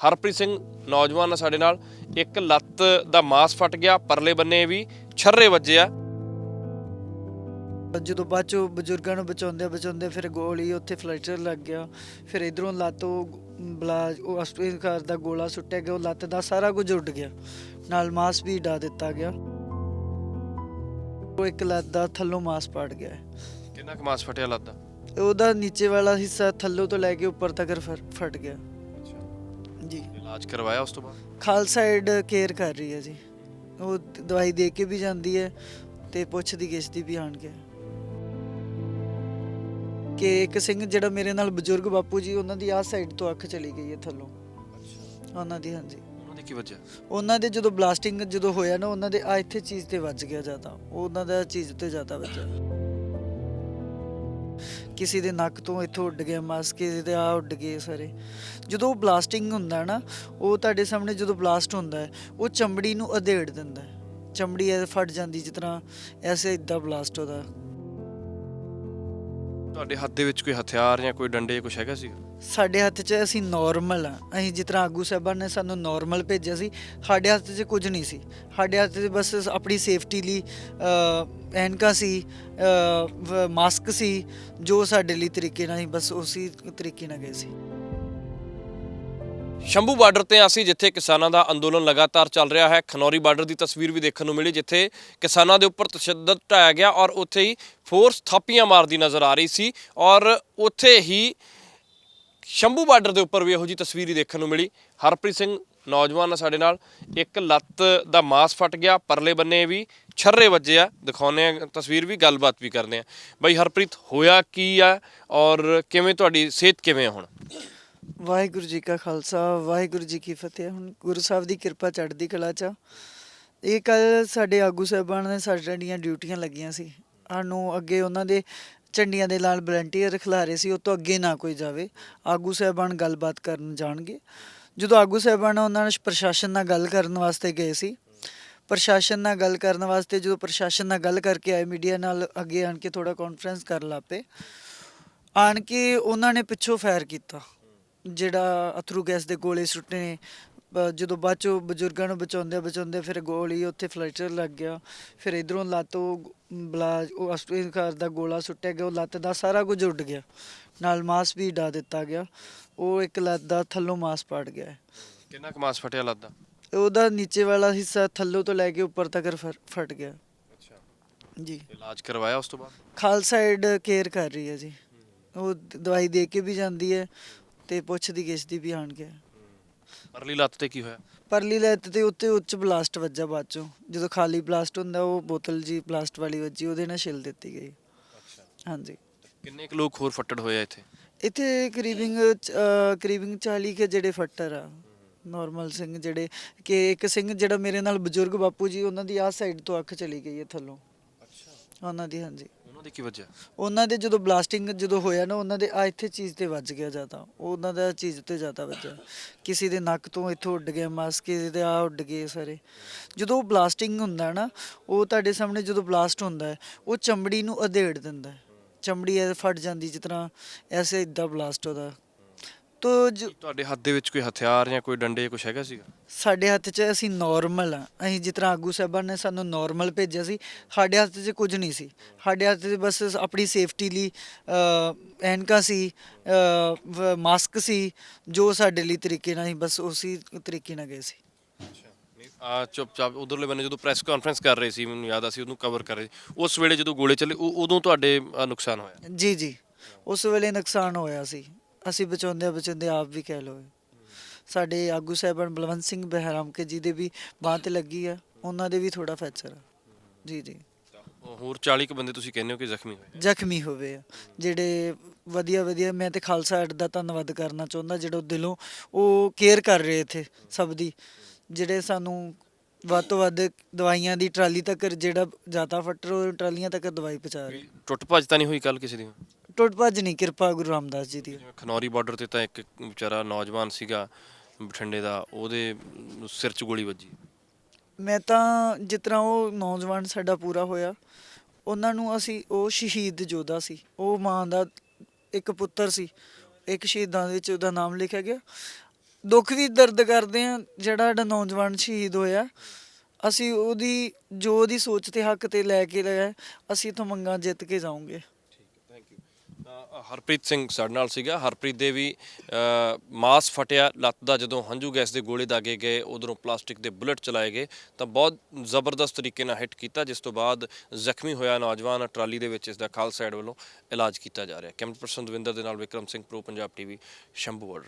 ਹਰਪ੍ਰੀਤ ਸਿੰਘ ਨੌਜਵਾਨ ਆ ਸਾਡੇ ਨਾਲ। ਇੱਕ ਲੱਤ ਦਾ ਮਾਸ ਫਟ ਗਿਆ ਪਰਲੇ ਬੰਨੇ ਵੀ ਛਰਰੇ ਵੱਜੇ ਆ। ਜਦੋਂ ਬਾਅਦ ਚੋਂ ਬਜ਼ੁਰਗਾਂ ਨੂੰ ਬਚਾਉਂਦੇ ਬਚਾਉਂਦੇ ਫਿਰ ਗੋਲੀ ਉੱਥੇ ਫਲੈਕਚਰ ਲੱਗ ਗਿਆ। ਫਿਰ ਇਧਰੋਂ ਲੱਤ ਬਲਾ ਉਹ ਅਸਟ੍ਰੇਲੀਆ ਦਾ ਗੋਲਾ ਸੁੱਟਿਆ ਗਿਆ ਉਹ ਲੱਤ ਦਾ ਸਾਰਾ ਕੁਝ ਉੱਡ ਗਿਆ। ਨਾਲ ਮਾਸ ਵੀ ਡਾ ਦਿੱਤਾ ਗਿਆ। ਉਹ ਇੱਕ ਲੱਤ ਦਾ ਥੱਲੋਂ ਮਾਸ ਪਾੜ ਗਿਆ। ਕਿੰਨਾ ਕੁ ਮਾਸ ਫਟਿਆ ਲੱਤ ਦਾ? ਉਹਦਾ ਨੀਚੇ ਵਾਲਾ ਹਿੱਸਾ ਥੱਲੋਂ ਤੋਂ ਲੈ ਕੇ ਉੱਪਰ ਤੱਕ ਫਟ ਗਿਆ। ਜੀ ਇਲਾਜ ਕਰਵਾਇਆ ਉਸ ਤੋਂ ਬਾਅਦ? ਖਾਲਸਾ ਏਡ ਕੇਅਰ ਕਰ ਰਹੀ ਹੈ ਜੀ। ਉਹ ਦਵਾਈ ਦੇ ਕੇ ਵੀ ਜਾਂਦੀ ਹੈ ਤੇ ਪੁੱਛਦੀ ਕਿਸ਼ਤੀ ਵੀ ਆਣ ਕੇ। ਕਿ ਇੱਕ ਸਿੰਘ ਜਿਹੜਾ ਮੇਰੇ ਨਾਲ ਬਜ਼ੁਰਗ ਬਾਪੂ ਜੀ ਉਹਨਾਂ ਦੀ ਆਹ ਸਾਈਡ ਤੋਂ ਅੱਖ ਚਲੀ ਗਈ ਹੈ ਥੱਲੋਂ। ਉਹਨਾਂ ਦੀ ਹਾਂਜੀ। ਉਹਨਾਂ ਦੇ ਕੀ ਵੱਜਿਆ ਉਹਨਾਂ ਦੇ ਜਦੋਂ ਬਲਾਸਟਿੰਗ ਜਦੋਂ ਹੋਇਆ ਨਾ ਉਹਨਾਂ ਦੇ ਆ ਇੱਥੇ ਚੀਜ਼ ਤੇ ਵੱਜ ਗਿਆ ਜ਼ਿਆਦਾ। ਉਹਨਾਂ ਦਾ ਚੀਜ਼ ਤੇ ਜ਼ਿਆਦਾ ਵੱਜਿਆ। ਕਿਸੇ ਦੇ ਨੱਕ ਤੋਂ ਇੱਥੋਂ ਉੱਡ ਗਿਆ ਮਾਸ ਕਿਸੇ ਦੇ ਆ ਉੱਡ ਗਏ ਸਾਰੇ। ਜਦੋਂ ਬਲਾਸਟਿੰਗ ਹੁੰਦਾ ਨਾ, ਉਹ ਤੁਹਾਡੇ ਸਾਹਮਣੇ ਜਦੋਂ ਬਲਾਸਟ ਹੁੰਦਾ ਹੈ, ਉਹ ਚਮੜੀ ਨੂੰ ਅਧੇੜ ਦਿੰਦਾ ਹੈ। ਚਮੜੀ ਐ ਫਟ ਜਾਂਦੀ ਜਿਸ ਤਰ੍ਹਾਂ ਐਸੇ ਇਦਾਂ ਬਲਾਸਟ ਉਹਦਾ। ਤੁਹਾਡੇ ਹੱਥ ਦੇ ਵਿੱਚ ਕੋਈ ਹਥਿਆਰ ਜਾਂ ਕੋਈ ਡੰਡੇ ਕੁਝ ਹੈਗਾ ਸੀ ਸਾਡੇ ਹੱਥ 'ਚ ਅਸੀਂ ਨਾਰਮਲ ਆ। ਅਸੀਂ ਜਿਸ ਤਰ੍ਹਾਂ ਆਗੂ ਸਾਹਿਬਾਨ ਨੇ ਸਾਨੂੰ ਨਾਰਮਲ ਭੇਜਿਆ ਸੀ ਸਾਡੇ ਹੱਥ 'ਚ ਕੁਝ ਨਹੀਂ ਸੀ। ਸਾਡੇ ਹੱਥ 'ਚ ਬਸ ਆਪਣੀ ਸੇਫਟੀ ਲਈ ਅ, ਐਨਕਾਂ ਸੀ ਮਾਸਕ ਸੀ ਜੋ ਸਾਡੇ ਲਈ ਤਰੀਕੇ ਨਾਲ ਹੀ ਬਸ ਉਸੇ ਤਰੀਕੇ ਨਾਲ ਗਏ ਸੀ। ਸ਼ੰਭੂ ਬਾਰਡਰ ਤੇ ਅਸੀਂ ਜਿੱਥੇ ਕਿਸਾਨਾਂ ਦਾ ਅੰਦੋਲਨ ਲਗਾਤਾਰ ਚੱਲ ਰਿਹਾ ਹੈ, ਖਨੌਰੀ ਬਾਰਡਰ ਦੀ ਤਸਵੀਰ ਵੀ ਦੇਖਣ ਨੂੰ ਮਿਲੀ, ਜਿੱਥੇ ਕਿਸਾਨਾਂ ਦੇ ਉੱਪਰ ਤਸ਼ੱਦਦ ਢਾਇਆ ਗਿਆ ਔਰ ਉੱਥੇ ਹੀ ਫੋਰਸ ਥਾਪੀਆਂ ਮਾਰਦੀ ਨਜ਼ਰ ਆ ਰਹੀ ਸੀ ਔਰ ਉੱਥੇ ਹੀ ਸ਼ੰਭੂ ਬਾਰਡਰ ਦੇ ਉੱਪਰ ਵੀ ਇਹੋ ਜੀ ਤਸਵੀਰ ਹੀ ਦੇਖਣ ਨੂੰ ਮਿਲੀ। ਹਰਪ੍ਰੀਤ ਸਿੰਘ ਨੌਜਵਾਨ ਆ ਸਾਡੇ ਨਾਲ, ਇੱਕ ਲੱਤ ਦਾ ਮਾਸ ਫਟ ਗਿਆ, ਪਰਲੇ ਬੰਨੇ ਵੀ ਛਰਰੇ ਵੱਜੇ ਆ ਦਿਖਾਉਨੇ ਆ ਤਸਵੀਰ ਵੀ, ਗੱਲਬਾਤ ਵੀ ਕਰਦੇ ਆ ਬਈ ਹਰਪ੍ਰੀਤ, ਹੋਇਆ ਕੀ ਆ ਔਰ ਕਿਵੇਂ ਤੁਹਾਡੀ ਸਿਹਤ ਕਿਵੇਂ ਆ ਹੁਣ? ਵਾਹਿਗੁਰੂ ਜੀ ਕਾ ਖਾਲਸਾ, ਵਾਹਿਗੁਰੂ ਜੀ ਕੀ ਫਤਿਹ। ਹੁਣ ਗੁਰੂ ਸਾਹਿਬ ਦੀ ਕਿਰਪਾ ਚੜ੍ਹਦੀ ਕਲਾ ਚ ਆ। ਇਹ ਕੱਲ ਸਾਡੇ ਆਗੂ ਸਾਹਿਬਾਨ ਨੇ ਸਾਡੀਆਂ ਡਿਊਟੀਆਂ ਲੱਗੀਆਂ ਸੀ। ਸਾਨੂੰ ਅੱਗੇ ਉਹਨਾਂ ਦੇ ਝੰਡੀਆਂ ਦੇ ਨਾਲ ਵਲੰਟੀਅਰ ਖਿਲਾਰੇ ਸੀ, ਉਹ ਤੋਂ ਅੱਗੇ ਨਾ ਕੋਈ ਜਾਵੇ। ਆਗੂ ਸਾਹਿਬਾਨ ਗੱਲਬਾਤ ਕਰਨ ਜਾਣਗੇ। ਜਦੋਂ ਆਗੂ ਸਾਹਿਬਾਨ ਉਹਨਾਂ ਨਾਲ ਪ੍ਰਸ਼ਾਸਨ ਨਾਲ ਗੱਲ ਕਰਨ ਵਾਸਤੇ ਗਏ ਸੀ, ਪ੍ਰਸ਼ਾਸਨ ਨਾਲ ਗੱਲ ਕਰਨ ਵਾਸਤੇ ਜਦੋਂ ਪ੍ਰਸ਼ਾਸਨ ਨਾਲ ਗੱਲ ਕਰਕੇ ਆਏ ਮੀਡੀਆ ਨਾਲ ਅੱਗੇ ਆਣ ਕੇ ਥੋੜਾ ਕਾਨਫਰੰਸ ਕਰਨ ਲੱਪੇ ਆਣ ਕੇ ਉਹਨਾਂ ਨੇ ਪਿੱਛੋਂ ਫਾਇਰ ਕੀਤਾ। ਜਿਹੜਾ ਅਥਰੂ ਗੈਸ ਦੇ ਗੋਲੇ ਸੁੱਟੇ ਨੇ ਜਦੋਂ ਬਾਅਦ ਚੋਂ ਬਜ਼ੁਰਗਾਂ ਨੂੰ ਬਚਾਉਂਦੇ ਬਚਾਉਂਦੇ ਫਿਰ ਗੋਲੀ ਉੱਥੇ ਫਲੈਕਚਰ ਲੱਗ ਗਿਆ। ਫਿਰ ਇਧਰੋਂ ਲੱਤ ਉਹ ਬਲਾ ਉਹ ਅਸਟ੍ਰੇਲੀਆ ਦਾ ਗੋਲਾ ਸੁੱਟਿਆ ਗਿਆ ਉਹ ਲੱਤ ਦਾ ਸਾਰਾ ਕੁਝ ਉੱਡ ਗਿਆ। ਨਾਲ ਮਾਸ ਵੀ ਡਾ ਦਿੱਤਾ ਗਿਆ। ਉਹ ਇੱਕ ਲੱਤ ਦਾ ਥੱਲੋਂ ਮਾਸ ਪਾੜ ਗਿਆ। ਕਿੰਨਾ ਕੁ ਮਾਸ ਫਟਿਆ ਲੱਤ ਦਾ? ਉਹਦਾ ਨੀਚੇ ਵਾਲਾ ਹਿੱਸਾ ਥੱਲੋਂ ਤੋਂ ਲੈ ਕੇ ਉੱਪਰ ਤੱਕ ਫਟ ਗਿਆ। ਅੱਛਾ। ਜੀ। ਇਲਾਜ ਕਰਵਾਇਆ ਉਸ ਤੋਂ ਬਾਅਦ? ਖਾਲਸਾ ਏਡ ਕੇਅਰ ਕਰ ਰਹੀ ਹੈ ਜੀ। ਉਹ ਦਵਾਈ ਦੇ ਕੇ ਵੀ ਜਾਂਦੀ ਹੈ। ਤੇ ਪੁੱਛਦੀ ਕਿਸ਼ਤੀ ਵੀ ਆਣ ਕੇ ਪਰਲੀ ਲੱਤ ਤੇ ਕੀ ਹੋਇਆ? ਪਰਲੀ ਲੈਤ ਤੇ ਉੱਤੇ ਉੱਚ ਬਲਾਸਟ ਵੱਜਾ ਬਾਅਦ ਚੋਂ। ਜਦੋਂ ਖਾਲੀ ਬਲਾਸਟ ਹੁੰਦਾ ਉਹ ਬੋਤਲ ਜੀ ਬਲਾਸਟ ਵਾਲੀ ਵੱਜੀ ਉਹਦੇ ਨਾਲ ਛਿਲ ਦਿੱਤੀ ਗਈ। ਅੱਛਾ। ਹਾਂਜੀ। ਕਿੰਨੇ ਕੁ ਲੋਕ ਹੋਰ ਫੱਟੜ ਹੋਏ ਆ ਇੱਥੇ? ਇੱਥੇ ਕਰੀਬਿੰਗ ਅਹ, ਕਰੀਬਿੰਗ 40 ਕੇ ਜਿਹੜੇ ਫੱਟਰ ਆ। ਨਾਰਮਲ ਸਿੰਘ ਜਿਹੜੇ ਕਿ ਇੱਕ ਸਿੰਘ ਜਿਹੜਾ ਮੇਰੇ ਨਾਲ ਬਜ਼ੁਰਗ ਬਾਪੂ ਜੀ ਉਹਨਾਂ ਦੀ ਆਹ ਸਾਈਡ ਤੋਂ ਅੱਖ ਚਲੀ ਗਈ ਹੈ ਥੱਲੋਂ। ਅੱਛਾ। ਉਹਨਾਂ ਦੀ ਹਾਂਜੀ। ਉਹਨਾਂ ਦੇ ਕੀ ਵੱਜਿਆ? ਉਹਨਾਂ ਦੇ ਜਦੋਂ ਬਲਾਸਟਿੰਗ ਜਦੋਂ ਹੋਇਆ ਨਾ, ਉਹਨਾਂ ਦੇ ਆ ਇੱਥੇ ਚੀਜ਼ ਤੇ ਵੱਜ ਗਿਆ ਜ਼ਿਆਦਾ ਉਹਨਾਂ ਦਾ ਚੀਜ਼ ਤੇ ਜ਼ਿਆਦਾ ਵੱਜਿਆ। ਕਿਸੇ ਦੇ ਨੱਕ ਤੋਂ ਇੱਥੋਂ ਉੱਡ ਗਿਆ ਮਾਸ, ਕਿਸੇ ਦੇ ਆ ਉੱਡ ਗਏ ਸਾਰੇ। ਜਦੋਂ ਬਲਾਸਟਿੰਗ ਹੁੰਦਾ ਨਾ, ਉਹ ਤੁਹਾਡੇ ਸਾਹਮਣੇ ਜਦੋਂ ਬਲਾਸਟ ਹੁੰਦਾ ਹੈ ਉਹ ਚਮੜੀ ਨੂੰ ਅਧੇੜ ਦਿੰਦਾ। ਹੈ ਚਮੜੀ ਐ ਫਟ ਜਾਂਦੀ ਜਿਸ ਤਰ੍ਹਾਂ ਐਸੇ ਇਦਾਂ ਬਲਾਸਟ ਉਹਦਾ। ਤੋ ਜ- ਤੁਹਾਡੇ ਹੱਥ ਦੇ ਵਿੱਚ ਕੋਈ ਹਥਿਆਰ ਜਾਂ ਕੋਈ ਡੰਡੇ ਕੁਝ ਹੈਗਾ ਸੀਗਾ? ਸਾਡੇ ਹੱਥ 'ਚ ਅਸੀਂ ਨਾਰਮਲ ਆ। ਅਸੀਂ ਜਿਸ ਤਰ੍ਹਾਂ ਆਗੂ ਸਾਹਿਬਾਨ ਨੇ ਸਾਨੂੰ ਨਾਰਮਲ ਭੇਜਿਆ ਸੀ ਸਾਡੇ ਹੱਥ 'ਚ ਕੁਝ ਨਹੀਂ ਸੀ। ਸਾਡੇ ਹੱਥ 'ਚ ਬਸ ਆਪਣੀ ਸੇਫਟੀ ਲਈ ਅ, ਐਨਕਾਂ ਸੀ ਮਾਸਕ ਸੀ ਜੋ ਸਾਡੇ ਲਈ ਤਰੀਕੇ ਨਾਲ ਹੀ ਬਸ ਉਸੇ ਤਰੀਕੇ ਨਾਲ ਗਏ ਸੀ। ਆ ਚੁੱਪਚਾਪ ਉਧਰਲੇ ਬੰਨੇ ਜਦੋਂ ਪ੍ਰੈਸ ਕਾਨਫਰੰਸ ਕਰ ਰਹੇ ਸੀ ਮੈਨੂੰ ਯਾਦ ਆ ਸੀ ਉਹਨੂੰ ਕਵਰ ਕਰ ਰਹੇ ਸੀ। ਉਸ ਵੇਲੇ ਜਦੋਂ ਗੋਲੇ ਚੱਲੇ ਉਹ- ਉਦੋਂ ਤੁਹਾਡੇ ਅ, ਨੁਕਸਾਨ ਹੋਇਆ? ਜੀ ਜੀ। ਉਸ ਵੇਲੇ ਨੁਕਸਾਨ ਹੋਇਆ ਸੀ। ਅਸੀਂ ਬਚਾਉਂਦੇ ਬਚਾਉਂਦੇ ਆਪ ਵੀ ਕਹਿ ਲਓ ਸਾਡੇ ਆਗੂ ਸਾਹਿਬਾਨ ਬਲਵੰਤ ਸਿੰਘ ਬਹਿਰਾਮ ਕੇ ਜੀ ਦੇ ਵੀ ਬਾਂਹ ਤੇ ਲੱਗੀ ਆ ਉਹਨਾਂ ਦੇ ਵੀ ਥੋੜਾ ਫ੍ਰੈਕਚਰ ਆ। ਜੀ ਜੀ। ਹੋਰ 40 ਕੁ ਬੰਦੇ ਤੁਸੀਂ ਕਹਿੰਦੇ ਹੋ ਕਿ ਜ਼ਖਮੀ ਹੋਏ? ਜ਼ਖਮੀ ਹੋਵੇ ਆ। ਜਿਹੜੇ ਵਧੀਆ ਵਧੀਆ ਮੈਂ ਤੇ ਖਾਲਸਾ ਐਡ ਦਾ ਧੰਨਵਾਦ ਕਰਨਾ ਚਾਹੁੰਦਾ ਜਿਹੜਾ ਦਿਲੋਂ ਉਹ ਕੇਅਰ ਕਰ ਰਹੇ ਇੱਥੇ ਸਭ ਦੀ। ਜਿਹੜੇ ਸਾਨੂੰ ਵੱਧ ਤੋਂ ਵੱਧ ਦਵਾਈਆਂ ਦੀ ਟਰਾਲੀ ਤੱਕ ਜਿਹੜਾ ਜਾਤਾ ਫੱਟਰ ਉਹ ਟਰਾਲੀਆਂ ਤੱਕ ਦਵਾਈ ਪਹੁੰਚਾ ਰਹੇ। ਟੁੱਟ ਭੱਜ ਤਾਂ ਨਹੀਂ ਹੋਈ ਕੱਲ ਕਿਸੇ ਦੀ? ਟੁੱਟ ਭੱਜ ਨਹੀਂ ਕਿਰਪਾ ਗੁਰੂ ਰਾਮਦਾਸ ਜੀ ਦੀ। ਖਨੌਰੀ ਬਾਰਡਰ ਤੇ ਤਾਂ ਇੱਕ ਵਿਚਾਰਾ ਨੌਜਵਾਨ ਸੀਗਾ ਬਠਿੰਡੇ ਦਾ ਉਹਦੇ ਸਿਰ 'ਚ ਗੋਲੀ ਵੱਜੀ। ਮੈਂ ਤਾਂ ਜਿਸ ਤਰ੍ਹਾਂ ਉਹ ਨੌਜਵਾਨ ਸਾਡਾ ਪੂਰਾ ਹੋਇਆ ਉਹਨਾਂ ਨੂੰ ਅਸੀਂ ਉਹ ਸ਼ਹੀਦ ਯੋਧਾ ਸੀ ਉਹ ਮਾਂ ਦਾ ਇੱਕ ਪੁੱਤਰ ਸੀ ਇੱਕ ਸ਼ਹੀਦਾਂ ਦੇ ਵਿੱਚ ਉਹਦਾ ਨਾਮ ਲਿਖਿਆ ਗਿਆ। ਦੁੱਖ ਵੀ ਦਰਦ ਕਰਦੇ ਆ ਜਿਹੜਾ ਸਾਡਾ ਨੌਜਵਾਨ ਸ਼ਹੀਦ ਹੋਇਆ ਅਸੀਂ ਉਹਦੀ ਜੋ ਉਹਦੀ ਸੋਚ ਤੇ ਹੱਕ ਤੇ ਲੈ ਕੇ ਰਹੇ ਅਸੀਂ ਇਥੋਂ ਮੰਗਾਂ ਜਿੱਤ ਕੇ ਜਾਵਾਂਗੇ ਯੂ ਹਰਪ੍ਰੀਤ ਸਿੰਘ ਸਾਡੇ ਨਾਲ ਸੀਗਾ। ਹਰਪ੍ਰੀਤ ਦੇ ਵੀ ਮਾਸ ਫਟਿਆ, ਲੱਤ ਦਾ ਜਦੋਂ ਹੰਝੂ ਗੈਸ ਦੇ ਗੋਲੇ ਦਾਗੇ ਗਏ, ਉਧਰੋਂ ਪਲਾਸਟਿਕ ਦੇ ਬੁਲਟ ਚਲਾਏ ਗਏ, ਤਾਂ ਬਹੁਤ ਜ਼ਬਰਦਸਤ ਤਰੀਕੇ ਨਾਲ ਹਿੱਟ ਕੀਤਾ, ਜਿਸ ਤੋਂ ਬਾਅਦ ਜ਼ਖਮੀ ਹੋਇਆ ਨੌਜਵਾਨ ਟਰਾਲੀ ਦੇ ਵਿੱਚ, ਇਸ ਦਾ ਖਾਲਸਾ ਏਡ ਵੱਲੋਂ ਇਲਾਜ ਕੀਤਾ ਜਾ ਰਿਹਾ। ਕੈਮਰਾ ਪਰਸਨ ਦਵਿੰਦਰ ਦੇ ਨਾਲ Vikram Singh, pro Punjab TV Shambhu border